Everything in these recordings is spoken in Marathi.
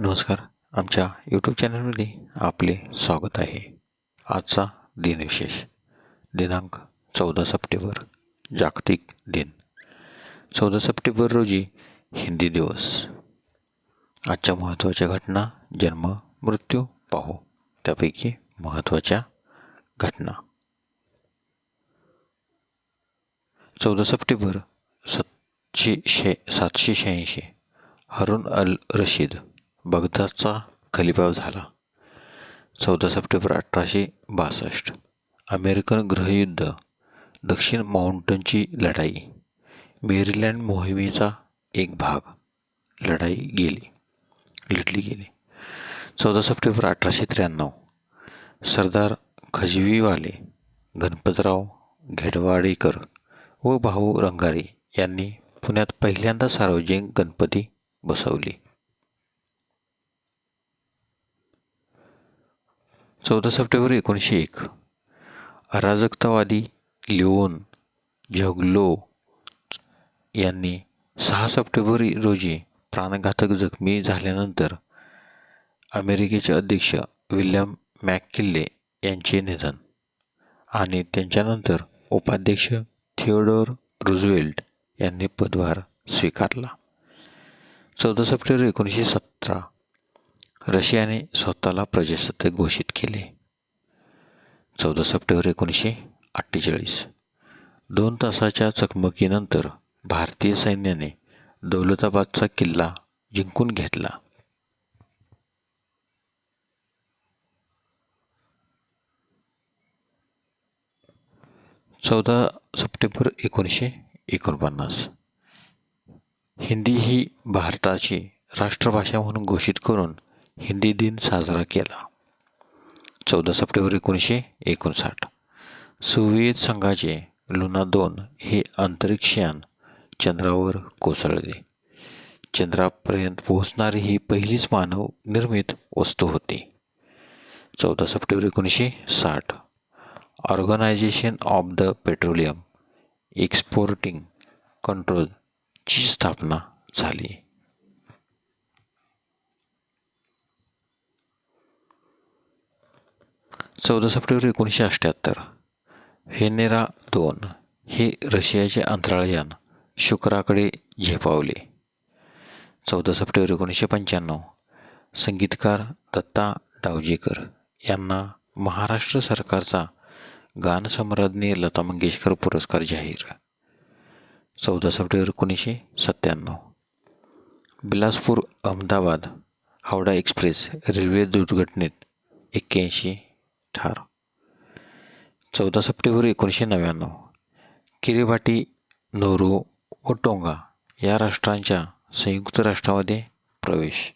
नमस्कार. आमच्या यूट्यूब चॅनलमध्ये आपले स्वागत आहे. आजचा दिनविशेष दिनांक चौदा सप्टेंबर जागतिक दिन. चौदा सप्टेंबर रोजी हिंदी दिवस. आजच्या महत्त्वाच्या घटना जन्म मृत्यू पाहू. त्यापैकी महत्त्वाच्या घटना. चौदा सप्टेंबर सातशे शे सातशे शहाऐंशी. हरून अल रशीद. बगदादचा खलिफा झाला. चौदा सप्टेंबर अठराशे बासष्ट. अमेरिकन गृहयुद्ध दक्षिण माउंटनची लढाई. मेरीलँड मोहिमेचा एक भाग. लढाई गेली. लढली गेली. चौदा सप्टेंबर अठराशे त्र्याण्णव. सरदार खजवीवाले गणपतराव घेडवाडेकर व भाऊ रंगारी यांनी पुण्यात पहिल्यांदा सार्वजनिक गणपती बसवली. चौदा सप्टेंबर एकोणीसशे एक. अराजकतावादी लिओन झगलो यांनी सहा सप्टेंबर रोजी प्राणघातक जखमी झाल्यानंतर अमेरिकेचे अध्यक्ष विल्यम मॅककिल्ले यांचे निधन आणि त्यांच्यानंतर उपाध्यक्ष थिओडोर रुझवेल्ट यांनी पदभार स्वीकारला. चौदा सप्टेंबर एकोणीसशे सतरा रशियाने स्वतःला प्रजासत्ताक घोषित केले. चौदा सप्टेंबर एकोणीसशे अठ्ठेचाळीस दोन तासाच्या चकमकीनंतर भारतीय सैन्याने दौलताबादचा किल्ला जिंकून घेतला. चौदा सप्टेंबर एकोणीसशे एकोणपन्नास हिंदी ही भारताची राष्ट्रभाषा म्हणून घोषित करून हिंदी दिन साजरा केला. चौदा सप्टेंबर एकोणीसशे एकोणसाठ. सोव्हिएत संघाचे लुना दोन हे अंतरिक्षयान चंद्रावर कोसळले. चंद्रापर्यंत पोहोचणारी ही पहिलीच मानव निर्मित वस्तू होती. चौदा सप्टेंबर एकोणीसशे साठ. Organisation of the petroleum exporting कंट्रोलची स्थापना झाली. चौदा सप्टेंबर एकोणीसशे अठ्ठ्याहत्तर. व्हेनेरा दोन हे रशियाचे अंतराळयान शुक्राकडे झेपावले. चौदा सप्टेंबर एकोणीसशे पंच्याण्णव. संगीतकार दत्ता डावजेकर यांना महाराष्ट्र सरकारचा गानसम्राज्ञी लता मंगेशकर पुरस्कार जाहीर. चौदा सप्टेंबर एकोणीसशे सत्त्याण्णव. बिलासपूर अहमदाबाद हावडा एक्सप्रेस रेल्वे दुर्घटनेत एक्क्याऐंशी ठार. चौदा सप्टेंबर एकोणीसशे नव्याण्णव. किरीबाटी नोरू व टोंगा या राष्ट्रांच्या संयुक्त राष्ट्रामध्ये प्रवेश.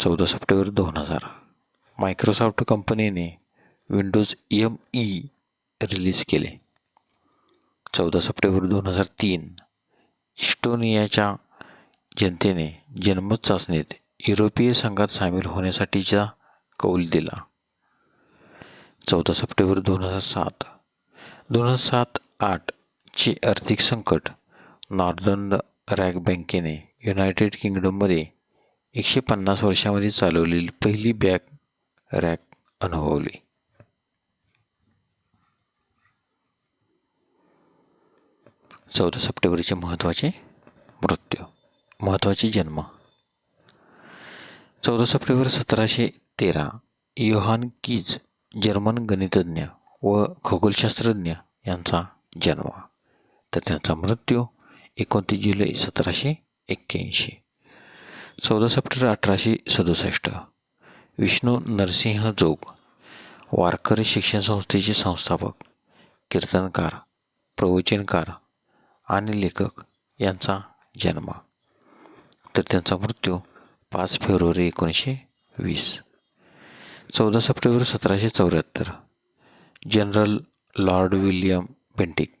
चौदा सप्टेंबर दोन हजार. मायक्रोसॉफ्ट कंपनीने विंडोज एम ई रिलीज केले. चौदा सप्टेंबर दोन हजार तीन. इस्टोनियाच्या जनतेने जन्मत चाचणीत युरोपीय संघात सामील होण्यासाठीच्या कौल दिला. चौदा सप्टेंबर दोन हजार सात. दोन हजार सात आठचे आर्थिक संकट नॉर्दर्न रॅक बँकेने युनायटेड किंगडममध्ये एकशे पन्नास वर्षामध्ये चालवलेली पहिली बँक रॅक अनुभवली. चौदा सप्टेंबरचे महत्त्वाचे मृत्यू महत्त्वाचे जन्म. चौदा सप्टेंबर सतराशे तेरा. योहान कीज जर्मन गणितज्ञ व खगोलशास्त्रज्ञ यांचा जन्म. तर त्यांचा मृत्यू एकोणतीस जुलै सतराशे एक्क्याऐंशी. चौदा सप्टेंबर अठराशे सदुसष्ट. विष्णू नरसिंह जोग वारकरी शिक्षण संस्थेचे संस्थापक कीर्तनकार प्रवचनकार आणि लेखक यांचा जन्म. तर त्यांचा मृत्यू पाच फेब्रुवारी एकोणीसशे वीस. चौदा सप्टेंबर सतराशे चौऱ्याहत्तर. जनरल लॉर्ड विल्यम बेंटिक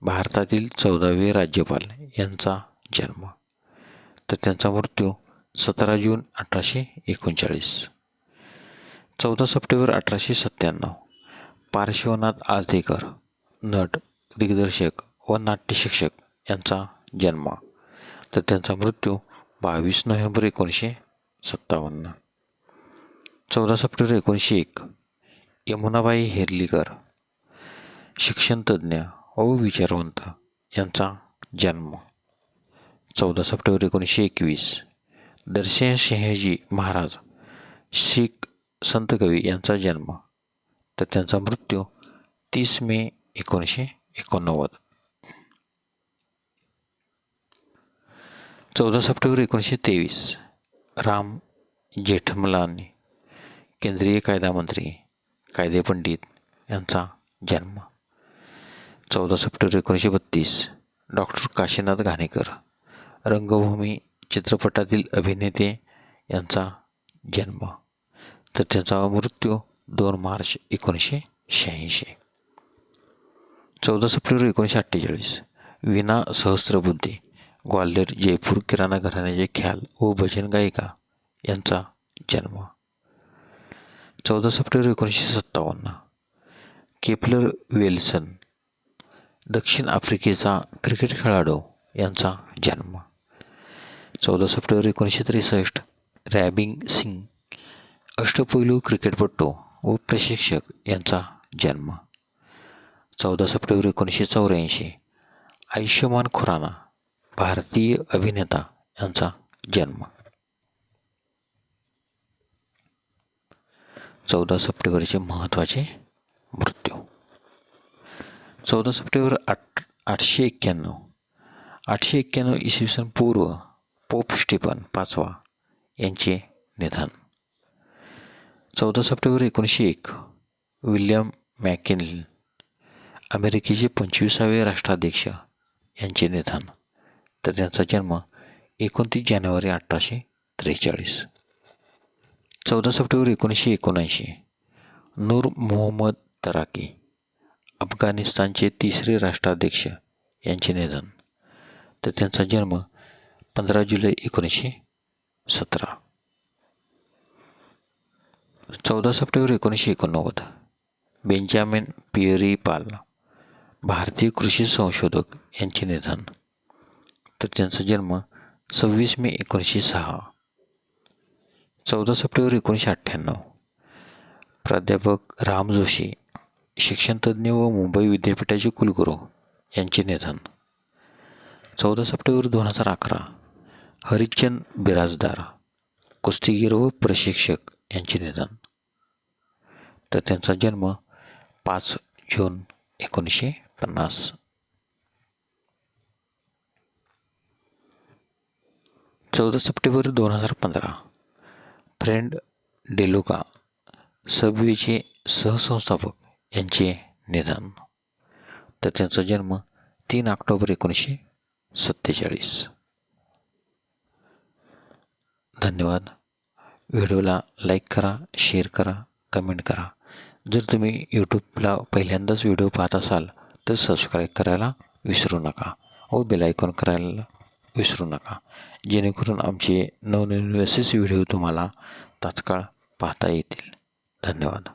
भारतातील चौदावे राज्यपाल यांचा जन्म. तर त्यांचा मृत्यू सतरा जून अठराशे एकोणचाळीस. चौदा सप्टेंबर अठराशे सत्त्याण्णव. पार्श्वनाथ आळतेकर नट दिग्दर्शक व नाट्यशिक्षक यांचा जन्म. तर त्यांचा मृत्यू बावीस नोव्हेंबर एकोणीसशे सत्तावन्न. चौदा सप्टेंबर एकोणीसशे एक. यमुनाबाई हेर्लीकर. शिक्षणतज्ज्ञ व विचारवंत यांचा जन्म. चौदा सप्टेंबर एकोणीसशे एकवीस. दर्शन सिंहजी महाराज शीख संत कवी यांचा जन्म. तर त्यांचा मृत्यू तीस मे एकोणीसशे एकोणनव्वद. चौदा सप्टेंबर एकोणीसशे तेवीस. राम जेठमलानी केंद्रीय कायदा मंत्री कायदेपंडित यांचा जन्म. चौदा सप्टेंबर एकोणीसशे बत्तीस. डॉक्टर काशीनाथ घाणेकर रंगभूमी चित्रपटातील अभिनेते यांचा जन्म. तर त्यांचा मृत्यू दोन मार्च एकोणीसशे शहाऐंशी. चौदा सप्टेंबर एकोणीसशे अठ्ठेचाळीस. विना सहस्त्रबुद्धी ग्वाल्हेर जयपूर किराणा घराण्याचे ख्याल व भजन गायिका यांचा जन्म. चौदा सप्टेंबर एकोणीसशे सत्तावन्न. केपलर वेल्सन दक्षिण आफ्रिकेचा क्रिकेट खेळाडू यांचा जन्म. चौदा सप्टेंबर एकोणीसशे त्रेसष्ट रॅबिंग सिंग अष्टपैलू क्रिकेटपटू व प्रशिक्षक यांचा जन्म. चौदा सप्टेंबर एकोणीसशे चौऱ्याऐंशी आयुष्यमान खुराना भारतीय अभिनेता यांचा जन्म. चौदा सप्टेंबरचे महत्त्वाचे मृत्यू. चौदा सप्टेंबर आठ आठशे एक्क्याण्णव. आठशे एक्क्याण्णव इसवी सन पूर्व पोप स्टीफन पाचवा यांचे निधन. चौदा सप्टेंबर एकोणीसशे एक विल्यम मॅकेन अमेरिकेचे पंचवीसावे राष्ट्राध्यक्ष यांचे निधन. तर त्यांचा जन्म एकोणतीस जानेवारी अठराशे त्रेचाळीस. चौदा सप्टेंबर एकोणीसशे एकोणऐंशी. नूर मोहम्मद तराकी अफगाणिस्तानचे तिसरे राष्ट्राध्यक्ष यांचे निधन. तर त्यांचा जन्म पंधरा जुलै एकोणीसशे सतरा. चौदा सप्टेंबर एकोणीसशे एकोणनव्वद. बेंजामिन पियरी पाल भारतीय कृषी संशोधक यांचे निधन. तर त्यांचा जन्म सव्वीस मे एकोणीसशे सहा. चौदा सप्टेंबर एकोणीसशे अठ्ठ्याण्णव. प्राध्यापक राम जोशी शिक्षणतज्ज्ञ व मुंबई विद्यापीठाचे कुलगुरू यांचे निधन. चौदा सप्टेंबर दोन हजार अकरा हरिचंद बिराजदार कुस्तीगीर व प्रशिक्षक यांचे निधन. तर त्यांचा जन्म पाच जून एकोणीसशे पन्नास. चौदा सप्टेंबर दोन हजार पंधरा. फ्रेंड डेलुका सबवेचे सहसंस्थापक यांचे निधन. तर त्यांचा जन्म तीन ऑक्टोबर एकोणीसशे सत्तेचाळीस. धन्यवाद. व्हिडिओला लाईक करा शेअर करा कमेंट करा. जर तुम्ही यूट्यूबला पहिल्यांदाच व्हिडिओ पाहत असाल तर सबस्क्राईब करायला विसरू नका. व बेलायकॉन करायला विसरू नका. जेणेकरून आमचे नवनवीन असेच व्हिडिओ तुम्हाला तात्काळ पाहता येतील. धन्यवाद.